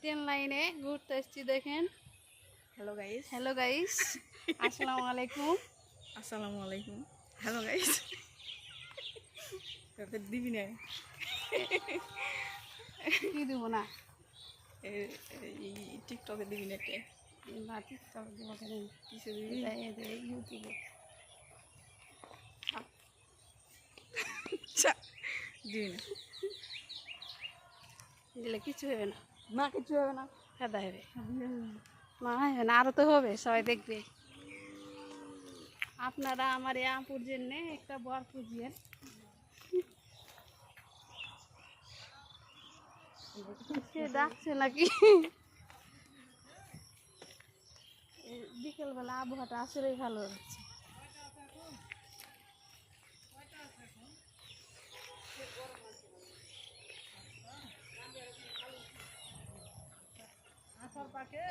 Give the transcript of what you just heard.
Train লাইনে ঘুরতে এসেছি দেখেন। হ্যালো গাইস হ্যালো গাইস আসসালামু আলাইকুম। আসসালামু আলাইকুম। হ্যালো গাইস তারপর দিবি না। কি দিব না? এই টিকটকে দিবি না একটা না টিকটক দিব কেন কিছু দিবি? ইউটিউবে আচ্ছা দিবি না। দিলে কিছু হবে না। না কিছু হবে না? কাদা হবে না হবে না আরও তো হবে, সবাই দেখবে। আপনারা আমার এই আপুর জন্য একটা বর খুঁজিয়েন। সে ডাকছে নাকি? বিকেলবেলা আবহাওয়াটা আসলেই ভালো হচ্ছে। পাকে।